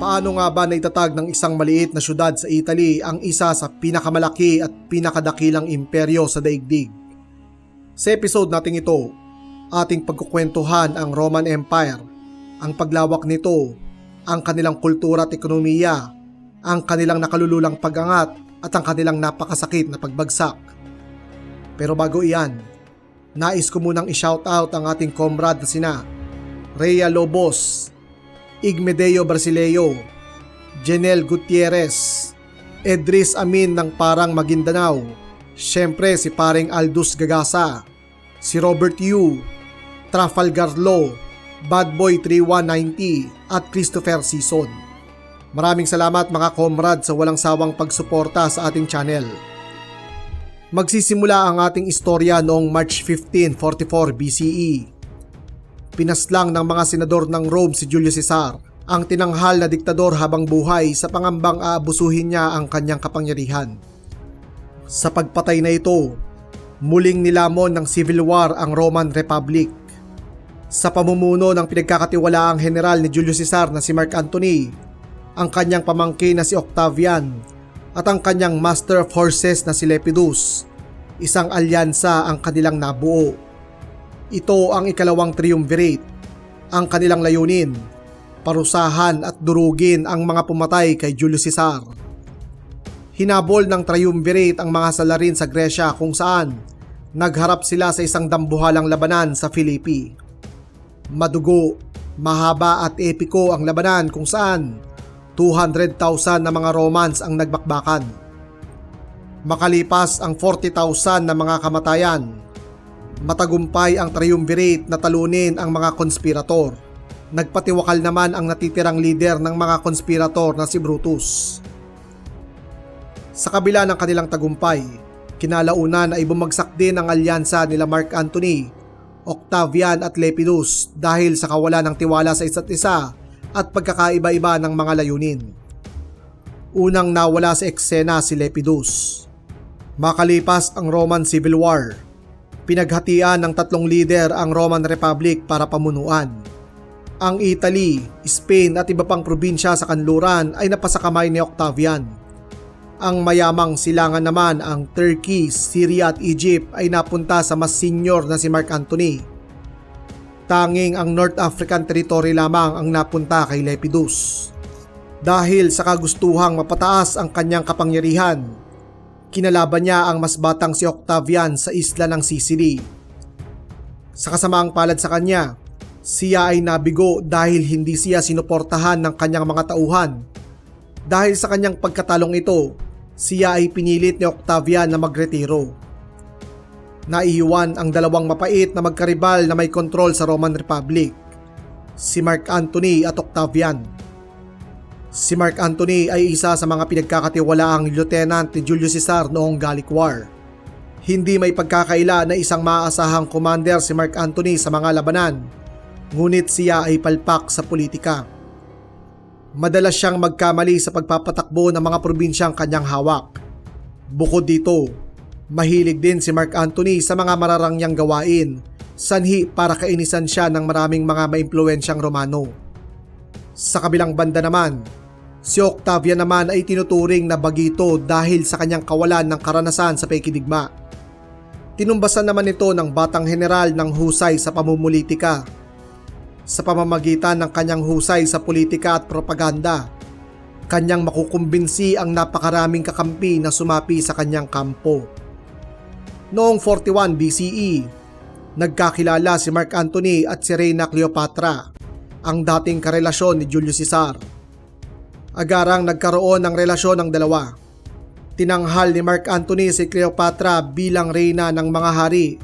Paano nga ba naitatag ng isang maliit na syudad sa Italy ang isa sa pinakamalaki at pinakadakilang imperyo sa daigdig? Sa episode nating ito, ating pagkukwentuhan ang Roman Empire, ang paglawak nito, ang kanilang kultura at ekonomiya, ang kanilang nakalululang pagangat at ang kanilang napakasakit na pagbagsak. Pero bago iyan, nais ko munang i-shoutout ang ating comrade na sina Rhea Lobos, Igmedeo Brasileo, Jenel Gutierrez, Edris Amin ng Parang Maguindanao, syempre si paring Aldous Gagasa, si Robert Yu, Trafalgar Law, Bad Boy 3190 at Christopher Season. Maraming salamat mga comrade sa walang sawang pagsuporta sa ating channel. Magsisimula ang ating istorya noong March 15, 44 BCE. Pinaslang ng mga senador ng Rome si Julius Caesar, ang tinanghal na diktador habang buhay sa pangambang aabusuhin niya ang kanyang kapangyarihan. Sa pagpatay na ito, muling nilamon ng Civil War ang Roman Republic. Sa pamumuno ng pinagkakatiwalaang general ni Julius Caesar na si Mark Antony, ang kanyang pamangkin na si Octavian at ang kanyang master of horses na si Lepidus, isang alyansa ang kanilang nabuo. Ito ang ikalawang triumvirate, ang kanilang layunin, parusahan at durugin ang mga pumatay kay Julius Caesar. Hinabol ng triumvirate ang mga salarin sa Gresya kung saan nagharap sila sa isang dambuhalang labanan sa Philippi. Madugo, mahaba at epiko ang labanan kung saan 200,000 na mga Romans ang nagbakbakan. Makalipas ang 40,000 na mga kamatayan, matagumpay ang triumvirate na talunin ang mga konspirator. Nagpatiwakal naman ang natitirang leader ng mga konspirator na si Brutus. Sa kabila ng kanilang tagumpay, kinalaunan ay bumagsak din ang alyansa nila Mark Antony, Octavian at Lepidus dahil sa kawalan ng tiwala sa isa't isa at pagkakaiba-iba ng mga layunin. Unang nawala sa eksena si Lepidus. Makalipas ang Roman Civil War, pinaghatian ng tatlong leader ang Roman Republic para pamunuan. Ang Italy, Spain at iba pang probinsya sa kanluran ay napasakamay ni Octavian. Ang mayamang silangan naman ang Turkey, Syria at Egypt ay napunta sa mas senior na si Mark Antony tanging ang North African territory lamang ang napunta kay Lepidus. Dahil sa kagustuhang mapataas ang kanyang kapangyarihan, kinalaban niya ang mas batang si Octavian sa isla ng Sicily. Sa kasamaang palad sa kanya, siya ay nabigo dahil hindi siya sinuportahan ng kanyang mga tauhan. Dahil sa kanyang pagkatalong ito, siya ay pinilit ni Octavian na magretiro naiiwan ang dalawang mapait na magkaribal na may kontrol sa Roman Republic, si Mark Antony at Octavian. Si Mark Antony ay isa sa mga pinagkakatiwalaang lieutenant ni Julius Caesar noong Gallic War. Hindi may pagkakaila na isang maaasahang commander si Mark Antony sa mga labanan, ngunit siya ay palpak sa politika. Madalas siyang magkamali sa pagpapatakbo ng mga probinsyang kanyang hawak. Bukod dito, Mahilig din si Mark Anthony sa mga mararangyang gawain, sanhi para kainisan siya ng maraming mga maimpluensyang Romano. Sa kabilang banda naman, si Octavian naman ay tinuturing na bagito dahil sa kanyang kawalan ng karanasan sa pekidigma. Tinumbasan naman ito ng batang general ng husay sa pamumulitika. Sa pamamagitan ng kanyang husay sa politika at propaganda, kanyang makukumbinsi ang napakaraming kakampi na sumapi sa kanyang kampo. Noong 41 BCE, nagkakilala si Mark Antony at si Reina Cleopatra, ang dating karelasyon ni Julius Caesar. Agarang nagkaroon ng relasyon ng dalawa. Tinanghal ni Mark Antony si Cleopatra bilang reyna ng mga hari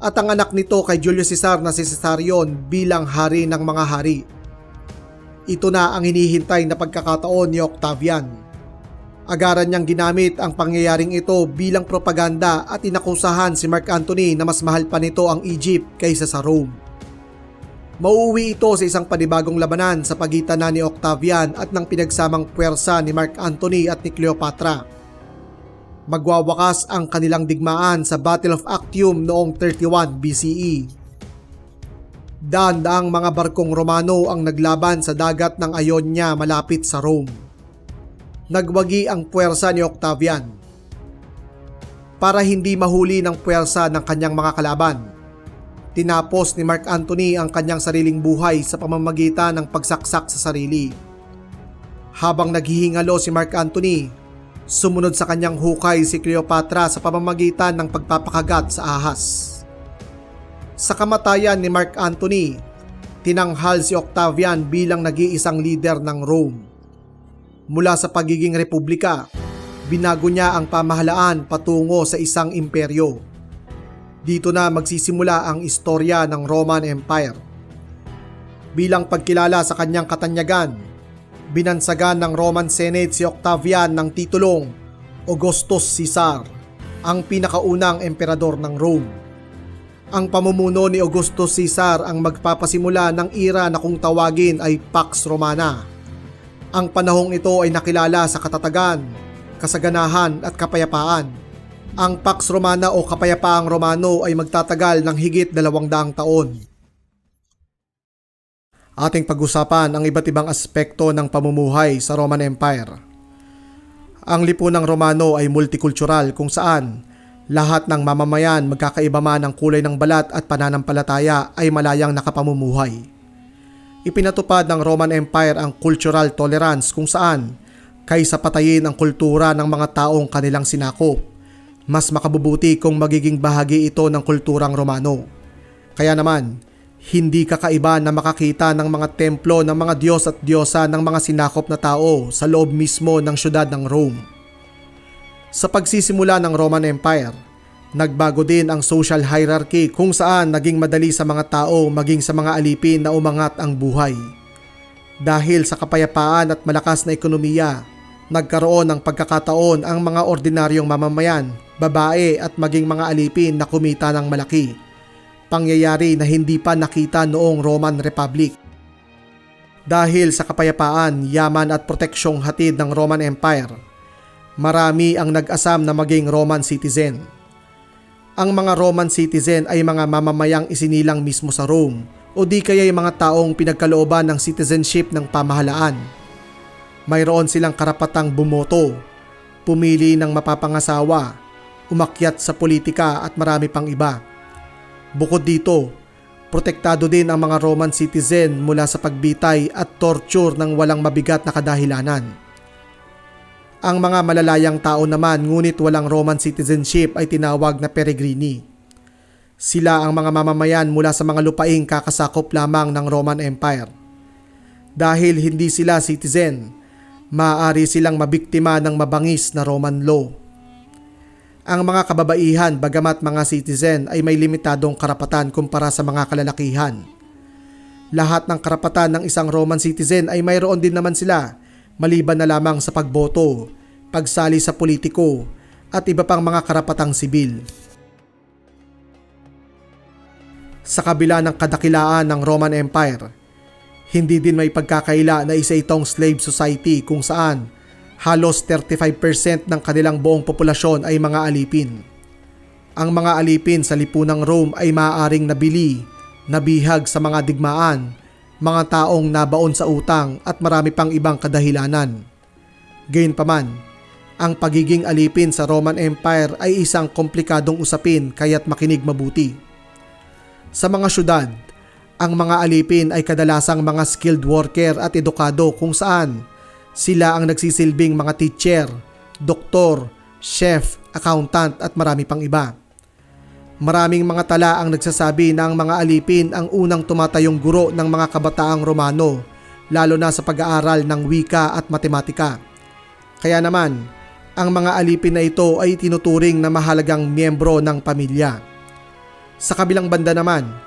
at ang anak nito kay Julius Caesar na si Caesarion bilang hari ng mga hari. Ito na ang hinihintay na pagkakataon ni Octavian Agaran niyang ginamit ang pangyayaring ito bilang propaganda at inakusahan si Mark Antony na mas mahal pa nito ang Egypt kaysa sa Rome. Mauuwi ito sa isang panibagong labanan sa pagitan na ni Octavian at ng pinagsamang puwersa ni Mark Antony at ni Cleopatra. Magwawakas ang kanilang digmaan sa Battle of Actium noong 31 BCE. Daan-daang mga barkong Romano ang naglaban sa dagat ng Ionia malapit sa Rome. Nagwagi ang puwersa ni Octavian. Para hindi mahuli ng puwersa ng kanyang mga kalaban, tinapos ni Mark Antony ang kanyang sariling buhay sa pamamagitan ng pagsaksak sa sarili. Habang naghihingalo si Mark Antony, sumunod sa kanyang hukay si Cleopatra sa pamamagitan ng pagpapakagat sa ahas. Sa kamatayan ni Mark Antony, tinanghal si Octavian bilang nag-iisang leader ng Rome. Mula sa pagiging republika, binago niya ang pamahalaan patungo sa isang imperyo. Dito na magsisimula ang istorya ng Roman Empire. Bilang pagkilala sa kanyang katanyagan, binansagan ng Roman Senate si Octavian ng titulong Augustus Caesar, ang pinakaunang emperador ng Rome. Ang pamumuno ni Augustus Caesar ang magpapasimula ng era na kung tawagin ay Pax Romana. Ang panahong ito ay nakilala sa katatagan, kasaganahan at kapayapaan. Ang Pax Romana o Kapayapaang Romano ay magtatagal ng higit dalawang daang taon. Ating pag-usapan ang iba't ibang aspekto ng pamumuhay sa Roman Empire. Ang lipunang Romano ay multikultural kung saan lahat ng mamamayan magkakaiba man ang kulay ng balat at pananampalataya ay malayang nakapamumuhay. Ipinatupad ng Roman Empire ang cultural tolerance kung saan kaysa patayin ang kultura ng mga taong kanilang sinakop, mas makabubuti kung magiging bahagi ito ng kulturang Romano. Kaya naman, hindi kakaiba na makakita ng mga templo ng mga Diyos at Diyosa ng mga sinakop na tao sa loob mismo ng syudad ng Rome. Sa pagsisimula ng Roman Empire, nagbago din ang social hierarchy kung saan naging madali sa mga tao maging sa mga alipin na umangat ang buhay. Dahil sa kapayapaan at malakas na ekonomiya, nagkaroon ng pagkakataon ang mga ordinaryong mamamayan, babae at maging mga alipin na kumita ng malaki pangyayari na hindi pa nakita noong Roman Republic. Dahil sa kapayapaan, yaman at proteksyong hatid ng Roman Empire, marami ang nag-asam na maging Roman citizen. Ang mga Roman citizen ay mga mamamayang isinilang mismo sa Rome o di kaya mga taong pinagkalooban ng citizenship ng pamahalaan. Mayroon silang karapatang bumoto, pumili ng mapapangasawa, umakyat sa politika at marami pang iba. Bukod dito, protektado din ang mga Roman citizen mula sa pagbitay at torture ng walang mabigat na kadahilanan. Ang mga malalayang tao naman ngunit walang Roman citizenship ay tinawag na peregrini. Sila ang mga mamamayan mula sa mga lupaing kakasakop lamang ng Roman Empire. Dahil hindi sila citizen, maaari silang mabiktima ng mabangis na Roman law. Ang mga kababaihan bagamat mga citizen ay may limitadong karapatan kumpara sa mga kalalakihan. Lahat ng karapatan ng isang Roman citizen ay mayroon din naman sila maliban na lamang sa pagboto, pagsali sa politiko at iba pang mga karapatang sibil. Sa kabila ng kadakilaan ng Roman Empire, hindi din may pagkakaila na isa itong slave society kung saan halos 35% ng kanilang buong populasyon ay mga alipin. Ang mga alipin sa lipunang Rome ay maaaring nabili, nabihag sa mga digmaan, mga taong nabaon sa utang at marami pang ibang kadahilanan. Gayunpaman, ang pagiging alipin sa Roman Empire ay isang komplikadong usapin kaya't makinig mabuti. Sa mga syudad, ang mga alipin ay kadalasang mga skilled worker at edukado kung saan sila ang nagsisilbing mga teacher, doktor, chef, accountant at marami pang iba. Maraming mga tala ang nagsasabi na ang mga alipin ang unang tumatayong guro ng mga kabataang Romano, lalo na sa pag-aaral ng wika at matematika. Kaya naman, ang mga alipin na ito ay tinuturing na mahalagang miyembro ng pamilya. Sa kabilang banda naman,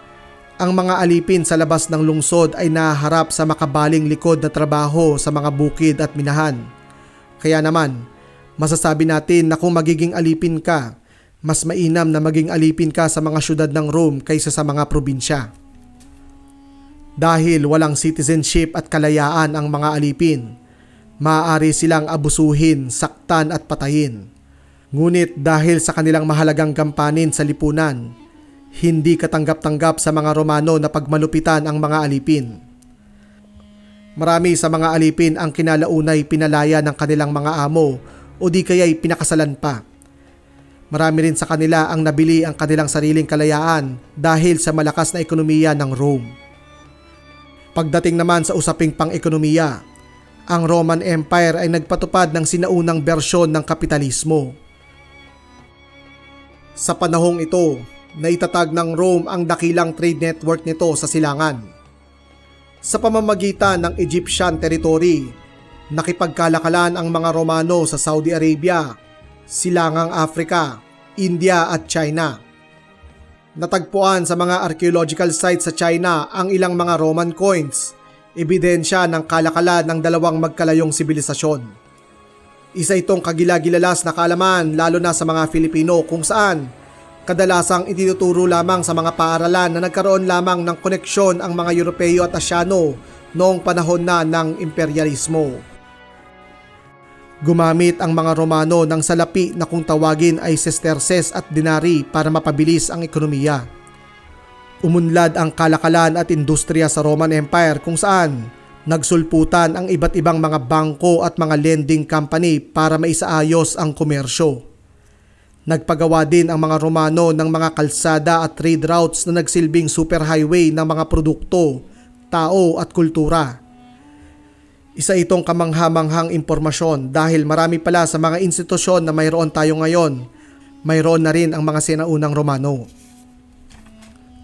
ang mga alipin sa labas ng lungsod ay naharap sa makabaling likod na trabaho sa mga bukid at minahan. Kaya naman, masasabi natin na kung magiging alipin ka, mas mainam na maging alipin ka sa mga syudad ng Rome kaysa sa mga probinsya. Dahil walang citizenship at kalayaan ang mga alipin, maaari silang abusuhin, saktan at patayin. Ngunit dahil sa kanilang mahalagang gampanin sa lipunan, Hindi katanggap-tanggap sa mga Romano na pagmalupitan ang mga alipin. Marami sa mga alipin ang kinalaunay pinalaya ng kanilang mga amo o di kaya'y pinakasalan pa. Marami rin sa kanila ang nabili ang kanilang sariling kalayaan dahil sa malakas na ekonomiya ng Rome. Pagdating naman sa usaping pang-ekonomiya, ang Roman Empire ay nagpatupad ng sinaunang bersyon ng kapitalismo. Sa panahong ito, naitatag ng Rome ang dakilang trade network nito sa silangan. Sa pamamagitan ng Egyptian territory, nakipagkalakalan ang mga Romano sa Saudi Arabia, Silangang Africa, India at China. Natagpuan sa mga archaeological sites sa China ang ilang mga Roman coins, ebidensya ng kalakalan ng dalawang magkalayong sibilisasyon. Isa itong kagilagilalas na kaalaman lalo na sa mga Filipino kung saan kadalasang itinuturo lamang sa mga paaralan na nagkaroon lamang ng koneksyon ang mga Europeo at Asyano noong panahon na ng imperialismo. Gumamit ang mga Romano ng salapi na kung tawagin ay sesterces at dinari para mapabilis ang ekonomiya. Umunlad ang kalakalan at industriya sa Roman Empire kung saan nagsulputan ang iba't ibang mga bangko at mga lending company para maisaayos ang komersyo. Nagpagawa din ang mga Romano ng mga kalsada at trade routes na nagsilbing superhighway ng mga produkto, tao at kultura. Isa itong kamanghamanghang impormasyon dahil marami pala sa mga institusyon na mayroon tayo ngayon, mayroon na rin ang mga sinaunang Romano.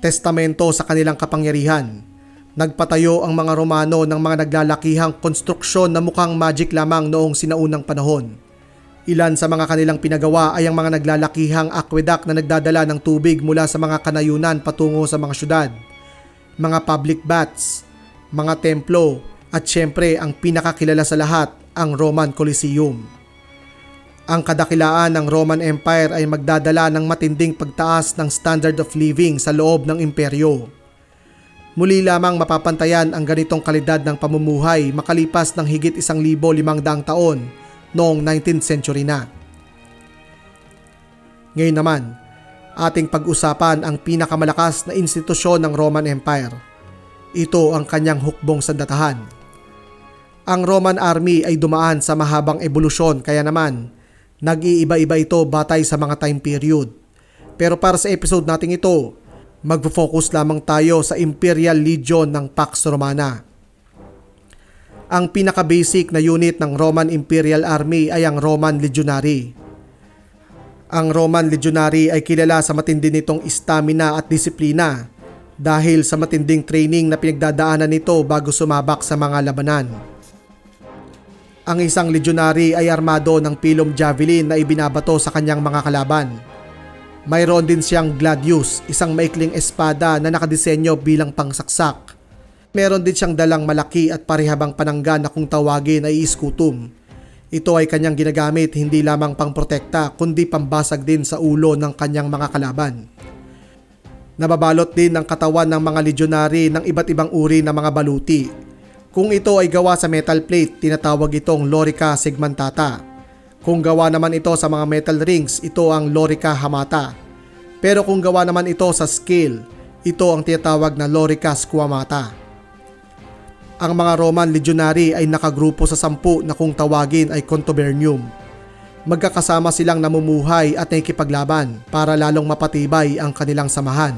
Testamento sa kanilang kapangyarihan. Nagpatayo ang mga Romano ng mga naglalakihang konstruksyon na mukhang magic lamang noong sinaunang panahon. Ilan sa mga kanilang pinagawa ay ang mga naglalakihang aqueduct na nagdadala ng tubig mula sa mga kanayunan patungo sa mga syudad, mga public baths, mga templo, at syempre ang pinakakilala sa lahat, ang Roman Coliseum. Ang kadakilaan ng Roman Empire ay magdadala ng matinding pagtaas ng standard of living sa loob ng imperyo. Muli lamang mapapantayan ang ganitong kalidad ng pamumuhay makalipas ng higit isang libo limang daang taon noong 19th century na. Ngayon naman, ating pag-usapan ang pinakamalakas na institusyon ng Roman Empire. Ito ang kanyang hukbong sandatahan. Ang Roman Army ay dumaan sa mahabang ebolusyon kaya naman nag-iiba-iba ito batay sa mga time period. Pero para sa episode nating ito, magfo-focus lamang tayo sa Imperial Legion ng Pax Romana. Ang pinaka-basic na unit ng Roman Imperial Army ay ang Roman Legionary. Ang Roman Legionary ay kilala sa matindi nitong stamina at disiplina dahil sa matinding training na pinagdadaanan nito bago sumabak sa mga labanan. Ang isang legionary ay armado ng pilum javelin na ibinabato sa kanyang mga kalaban. Mayroon din siyang gladius, isang maikling espada na nakadisenyo bilang pangsaksak. Meron din siyang dalang malaki at parihabang panangga na kung tawagin ay iskutum. Ito ay kanyang ginagamit hindi lamang pang protekta kundi pambasag din sa ulo ng kanyang mga kalaban. Nababalot din ang katawan ng mga legionary ng iba't ibang uri ng mga baluti kung ito ay gawa sa metal plate, tinatawag itong lorica segmentata. Kung gawa naman ito sa mga metal rings, ito ang lorica hamata. Pero kung gawa naman ito sa scale, ito ang tinatawag na lorica squamata. Ang mga Roman legionary ay nakagrupo sa sampu na kung tawagin ay contubernium. Magkakasama silang namumuhay at nakikipaglaban para lalong mapatibay ang kanilang samahan.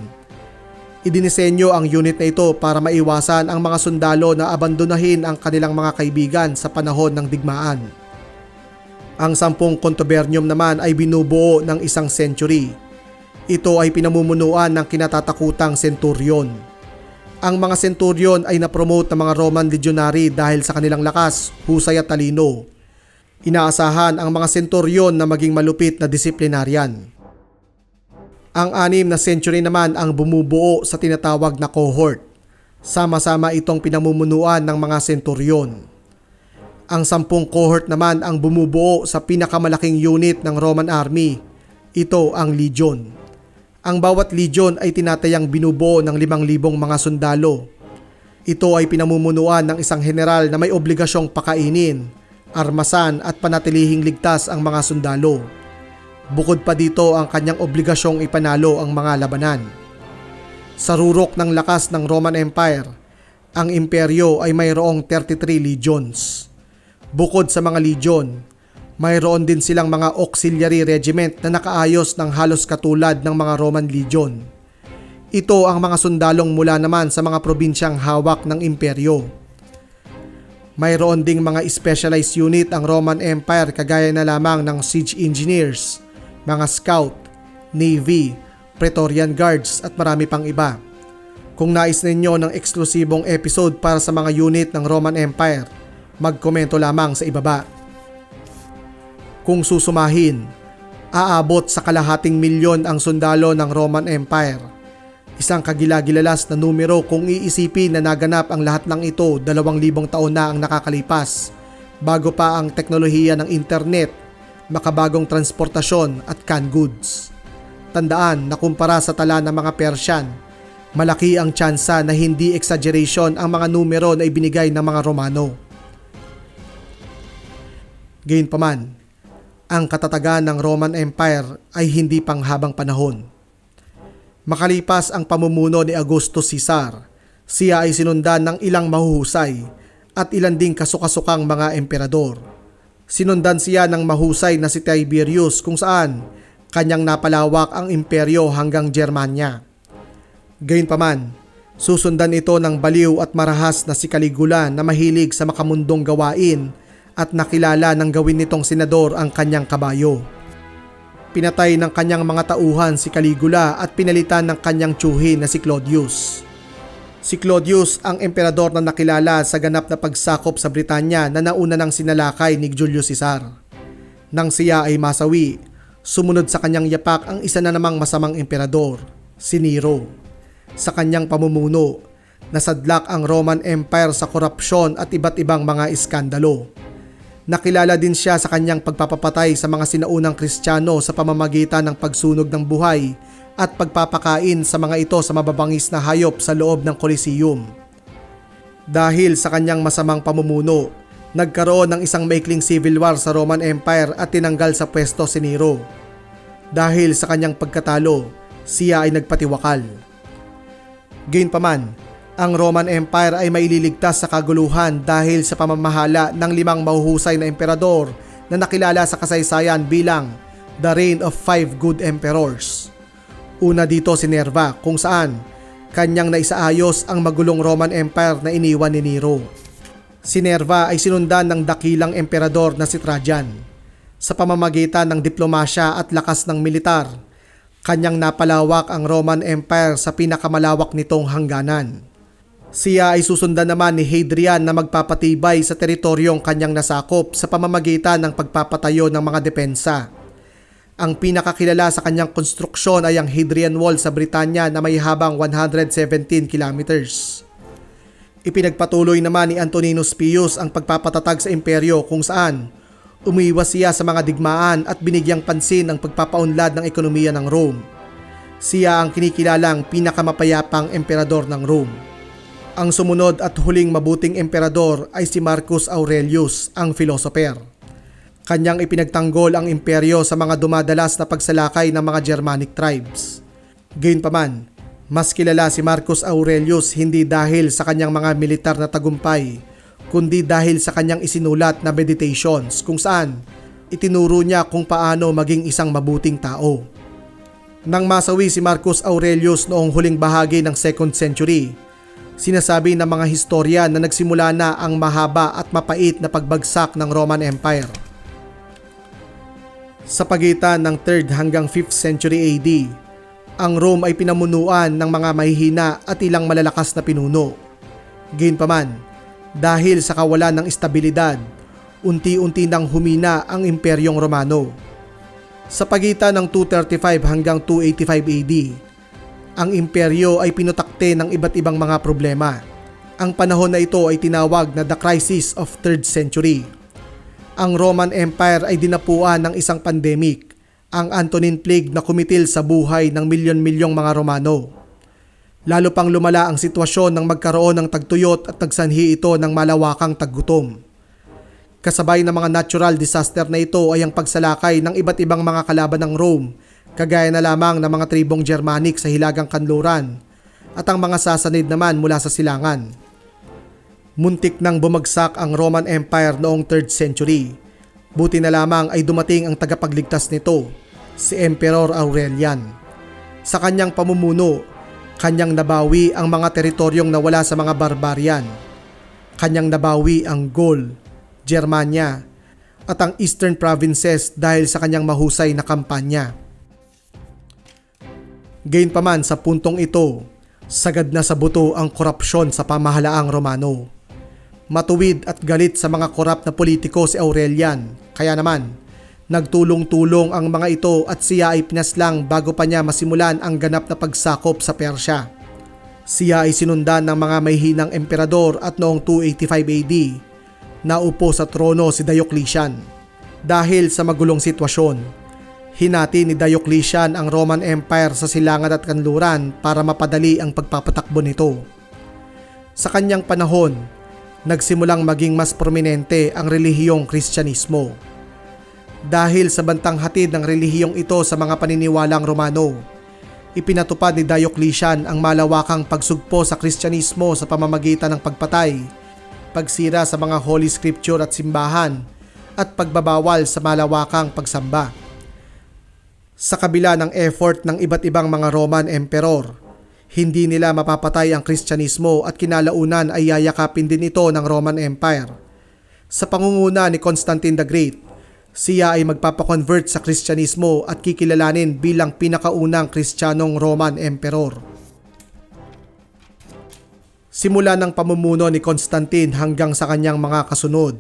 Idinisenyo ang unit na ito para maiwasan ang mga sundalo na abandonahin ang kanilang mga kaibigan sa panahon ng digmaan. Ang sampung contubernium naman ay binubuo ng isang century. Ito ay pinamumunuan ng kinatatakutang centurion. Ang mga centurion ay napromote ng mga Roman legionary dahil sa kanilang lakas, husay at talino. Inaasahan ang mga centurion na maging malupit na disiplinaryan. Ang anim na century naman ang bumubuo sa tinatawag na cohort. Sama-sama itong pinamumunuan ng mga centurion. Ang sampung cohort naman ang bumubuo sa pinakamalaking unit ng Roman Army. Ito ang legion. Ang bawat legion ay tinatayang binubuo ng 5,000 mga sundalo. Ito ay pinamumunuan ng isang general na may obligasyong pakainin, armasan at panatilihing ligtas ang mga sundalo. Bukod pa dito ang kanyang obligasyong ipanalo ang mga labanan. Sa rurok ng lakas ng Roman Empire, ang imperyo ay mayroong 33 legions. Bukod sa mga legion, mayroon din silang mga auxiliary regiment na nakaayos ng halos katulad ng mga Roman legion. Ito ang mga sundalong mula naman sa mga probinsyang hawak ng imperyo. Mayroon ding mga specialized unit ang Roman Empire kagaya na lamang ng siege engineers, mga scout, navy, Praetorian Guards at marami pang iba. Kung nais ninyo ng eksklusibong episode para sa mga unit ng Roman Empire, magkomento lamang sa ibaba. Kung susumahin, aabot sa kalahating milyon ang sundalo ng Roman Empire. Isang kagilagilalas na numero kung iisipin na naganap ang lahat ng ito dalawang libong taon na ang nakakalipas bago pa ang teknolohiya ng internet, makabagong transportasyon at canned goods. Tandaan na kumpara sa tala ng mga Persian, malaki ang tsansa na hindi exaggeration ang mga numero na ibinigay ng mga Romano. Gayunpaman, ang katatagan ng Roman Empire ay hindi panghabang panahon. Makalipas ang pamumuno ni Augustus Caesar, siya ay sinundan ng ilang mahuhusay at ilan ding kasukasukang mga emperador. Sinundan siya ng mahusay na si Tiberius kung saan kanyang napalawak ang imperyo hanggang Germania. Gayunpaman, susundan ito ng baliw at marahas na si Caligula na mahilig sa makamundong gawain at nakilala ng gawin nitong senador ang kanyang kabayo. Pinatay ng kanyang mga tauhan si Caligula at pinalitan ng kanyang tsuhin na si Claudius. Si Claudius ang emperador na nakilala sa ganap na pagsakop sa Britanya na nauna ng sinalakay ni Julius Caesar. Nang siya ay masawi, sumunod sa kanyang yapak ang isa na namang masamang emperador, si Nero. Sa kanyang pamumuno, nasadlak ang Roman Empire sa korupsyon at iba't ibang mga iskandalo. Nakilala din siya sa kanyang pagpapapatay sa mga sinaunang Kristiyano sa pamamagitan ng pagsunog ng buhay at pagpapakain sa mga ito sa mababangis na hayop sa loob ng Coliseum. Dahil sa kanyang masamang pamumuno, nagkaroon ng isang maikling civil war sa Roman Empire at tinanggal sa pwesto si Nero. Dahil sa kanyang pagkatalo, siya ay nagpatiwakal. Gayunpaman, ang Roman Empire ay maililigtas sa kaguluhan dahil sa pamamahala ng limang mahuhusay na emperador na nakilala sa kasaysayan bilang The Reign of Five Good Emperors. Una dito si Nerva kung saan kanyang naisaayos ang magulong Roman Empire na iniwan ni Nero. Si Nerva ay sinundan ng dakilang emperador na si Trajan. Sa pamamagitan ng diplomasya at lakas ng militar, kanyang napalawak ang Roman Empire sa pinakamalawak nitong hangganan. Siya ay susundan naman ni Hadrian na magpapatibay sa teritoryong kanyang nasakop sa pamamagitan ng pagpapatayo ng mga depensa. Ang pinakakilala sa kanyang konstruksyon ay ang Hadrian Wall sa Britanya na may habang 117 kilometers. Ipinagpatuloy naman ni Antoninus Pius ang pagpapatatag sa imperyo kung saan umiwas siya sa mga digmaan at binigyang pansin ang pagpapaunlad ng ekonomiya ng Rome. Siya ang kinikilalang pinakamapayapang emperador ng Rome. Ang sumunod at huling mabuting emperador ay si Marcus Aurelius, ang filosofer. Kanyang ipinagtanggol ang imperyo sa mga dumadalas na pagsalakay ng mga Germanic tribes. Gayunpaman, mas kilala si Marcus Aurelius hindi dahil sa kanyang mga militar na tagumpay, kundi dahil sa kanyang isinulat na meditations kung saan itinuro niya kung paano maging isang mabuting tao. Nang masawi si Marcus Aurelius noong huling bahagi ng 2nd century, sinasabi ng mga historian na nagsimula na ang mahaba at mapait na pagbagsak ng Roman Empire. Sa pagitan ng 3rd hanggang 5th century AD, ang Rome ay pinamunuan ng mga mahihina at ilang malalakas na pinuno. Gayunpaman, dahil sa kawalan ng estabilidad, unti-unti nang humina ang Imperyong Romano. Sa pagitan ng 235 hanggang 285 AD, ang imperyo ay pinutakte ng iba't ibang mga problema. Ang panahon na ito ay tinawag na the crisis of 3rd century. Ang Roman Empire ay dinapuan ng isang pandemic, ang Antonine Plague na kumitil sa buhay ng milyon-milyong mga Romano. Lalo pang lumala ang sitwasyon nang magkaroon ng tagtuyot at tagsanhi ito ng malawakang taggutom. Kasabay ng mga natural disaster na ito ay ang pagsalakay ng iba't ibang mga kalaban ng Rome, kagaya na lamang ng mga tribong Germanic sa Hilagang Kanluran, at ang mga sasanid naman mula sa silangan. Muntik nang bumagsak ang Roman Empire noong 3rd century. Buti na lamang ay dumating ang tagapagligtas nito, si Emperor Aurelian. Sa kanyang pamumuno, kanyang nabawi ang mga teritoryong nawala sa mga barbarian. Kanyang nabawi ang Gaul, Germania, at ang Eastern provinces dahil sa kanyang mahusay na kampanya. Gayunpaman sa puntong ito, sagad na sa buto ang korupsyon sa pamahalaang Romano. Matuwid at galit sa mga korap na politiko si Aurelian, kaya naman, nagtulong-tulong ang mga ito at siya ay pinaslang bago pa niya masimulan ang ganap na pagsakop sa Persya. Siya ay sinundan ng mga mahihinang emperador at noong 285 AD, naupo sa trono si Diocletian. Dahil sa magulong sitwasyon, hinati ni Diocletian ang Roman Empire sa silangan at kanluran para mapadali ang pagpapatakbo nito. Sa kanyang panahon, nagsimulang maging mas prominente ang relihiyong Kristyanismo. Dahil sa bantang hatid ng relihiyong ito sa mga paniniwalang Romano, ipinatupad ni Diocletian ang malawakang pagsugpo sa Kristyanismo sa pamamagitan ng pagpatay, pagsira sa mga holy scripture at simbahan, at pagbabawal sa malawakang pagsamba. Sa kabila ng effort ng iba't ibang mga Roman emperor, hindi nila mapapatay ang Kristyanismo at kinalaunan ay yayakapin din ito ng Roman Empire. Sa pangunguna ni Constantine the Great, siya ay magpapakonvert sa Kristyanismo at kikilalanin bilang pinakaunang Kristyanong Roman Emperor. Simula ng pamumuno ni Constantine hanggang sa kanyang mga kasunod,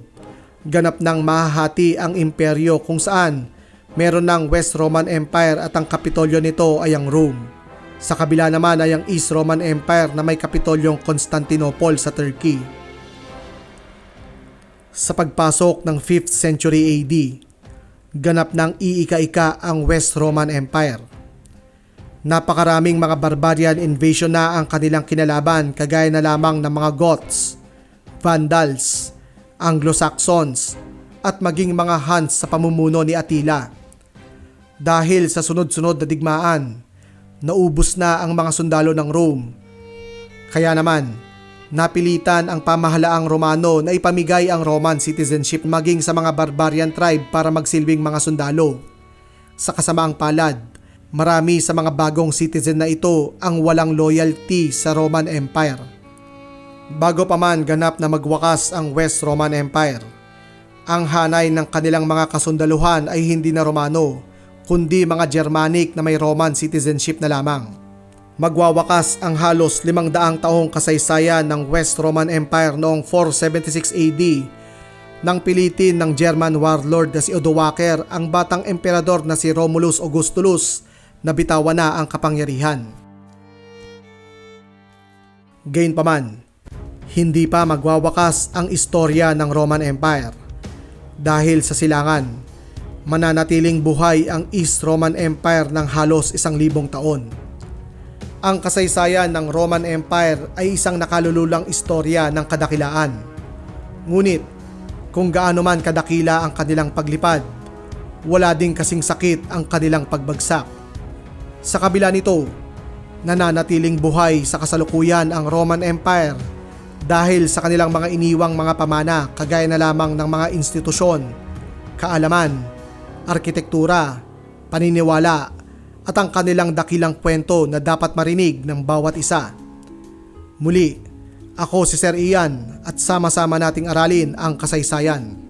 ganap ng mahahati ang imperyo kung saan meron ng West Roman Empire at ang kapitolyo nito ay ang Rome. Sa kabila naman ay ang East Roman Empire na may kapitolyong Constantinople sa Turkey. Sa pagpasok ng 5th century AD, ganap ng iika-ika ang West Roman Empire. Napakaraming mga barbarian invasion na ang kanilang kinalaban kagaya na lamang ng mga Goths, Vandals, Anglo-Saxons at maging mga Huns sa pamumuno ni Attila. Dahil sa sunod-sunod na digmaan, naubos na ang mga sundalo ng Rome. Kaya naman, napilitan ang pamahalaang Romano na ipamigay ang Roman citizenship maging sa mga barbarian tribe para magsilbing mga sundalo. Sa kasamaang palad, marami sa mga bagong citizen na ito ang walang loyalty sa Roman Empire. Bago pa man ganap na magwakas ang West Roman Empire, ang hanay ng kanilang mga kasundaluhan ay hindi na Romano, kundi mga Germanic na may Roman citizenship na lamang. Magwawakas ang halos limang daang taong kasaysayan ng West Roman Empire noong 476 AD nang pilitin ng German warlord na si Odoaker ang batang emperador na si Romulus Augustulus na bitawan na ang kapangyarihan. Gayunpaman, hindi pa magwawakas ang istorya ng Roman Empire dahil sa silangan mananatiling buhay ang East Roman Empire ng halos isang libong taon. Ang kasaysayan ng Roman Empire ay isang nakalululang istorya ng kadakilaan. Ngunit, kung gaano man kadakila ang kanilang paglipad, wala ding kasing sakit ang kanilang pagbagsak. Sa kabila nito, nananatiling buhay sa kasalukuyan ang Roman Empire dahil sa kanilang mga iniwang mga pamana kagaya na lamang ng mga institusyon, kaalaman, arkitektura, paniniwala, at ang kanilang dakilang kwento na dapat marinig ng bawat isa. Muli, ako si Sir Ian at sama-sama nating aralin ang kasaysayan.